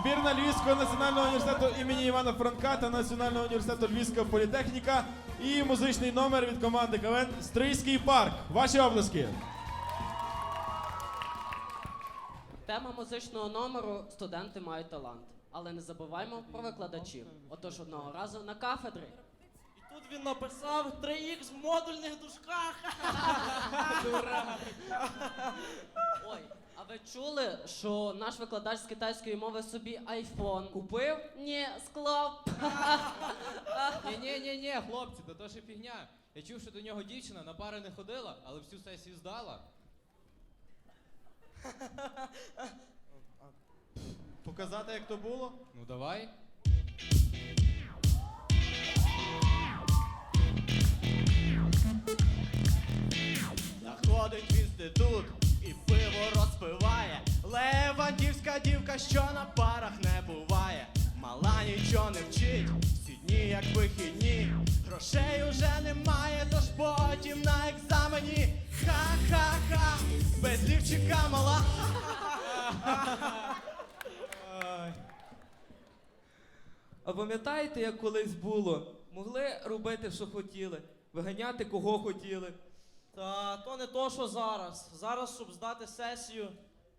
збірна Львівського національного університету імені Івана Франка та Національного університету Львівська політехніка і музичний номер від команди КВН Стрийський парк. Ваші обласки. Тема музичного номеру студенти мають талант. Але не забуваймо про викладачів. Отож одного разу на кафедрі. Тут він написав 3х в модульних дужках. Ой, а ви чули, що наш викладач з китайської мови собі айфон купив? Ні, склав. Ні, ні, ні, ні, хлопці, то то ще фігня. Я чув, що до нього дівчина на пари не ходила, але всю сесію здала. Показати, як то було? Ну давай. Дівка, що на парах не буває. Мала нічого не вчить, всі дні як вихідні. Грошей уже немає, тож потім на екзамені. Ха-ха-ха, без лівчика мала. А пам'ятаєте, як колись було? Могли робити, що хотіли, виганяти кого хотіли. Та то не то, що зараз. Зараз, щоб здати сесію,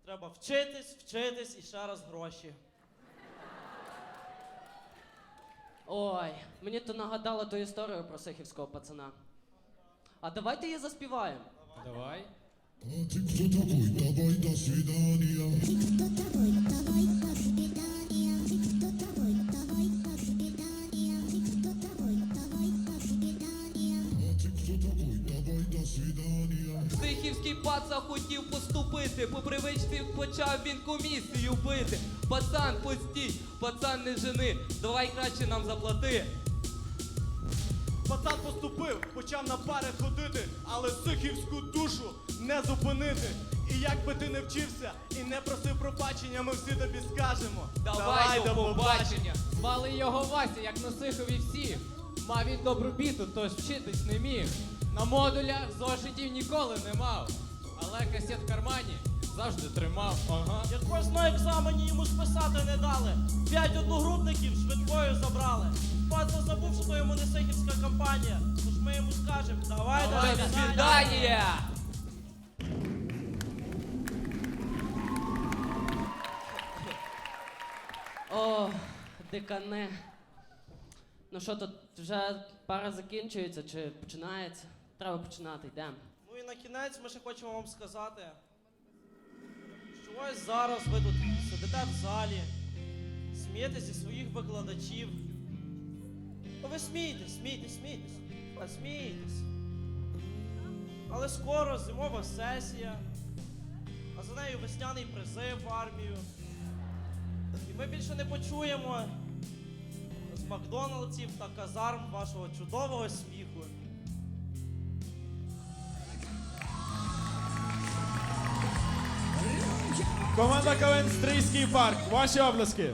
треба вчитись, вчитись і ще раз гроші. Ой, мені то нагадало ту історію про сихівського пацана. А давайте її заспіваємо. Давай. Давай, Стихівський паца хотів поступити, по привичці почав він комісію бити. Пацан, постій, пацан не жени, давай краще нам заплати. Пацан поступив, почав на пари ходити, але сихівську душу не зупинити. І як би ти не вчився і не просив пробачення, ми всі тобі скажемо. Давай, до побачення. Звали його Вася, як на Сихові всі. Мав він добру біту, тож вчитись не міг. На модулях зошитів ніколи не мав. Але касет в кармані завжди тримав. Ага. Якось на екзамені йому списати не дали. П'ять одногрупників швидкою забрали. Пацан забув, що то йому не сихівська компанія. Тож ми йому скажемо, давай, До давай, свидання! О, дикане. Ну що тут вже пара закінчується чи починається? Треба починати, йдемо. Ну і на кінець ми ще хочемо вам сказати, що ось зараз ви тут сидите в залі, смієтесь зі своїх викладачів. Ви смійтесь, смійтесь, смійтесь, смійтесь. Але скоро зимова сесія, а за нею весняний призив в армію. І ми більше не почуємо з Макдональдсів та казарм вашого чудового сміху. Команда КВН Стрийський парк. Ваші обласки.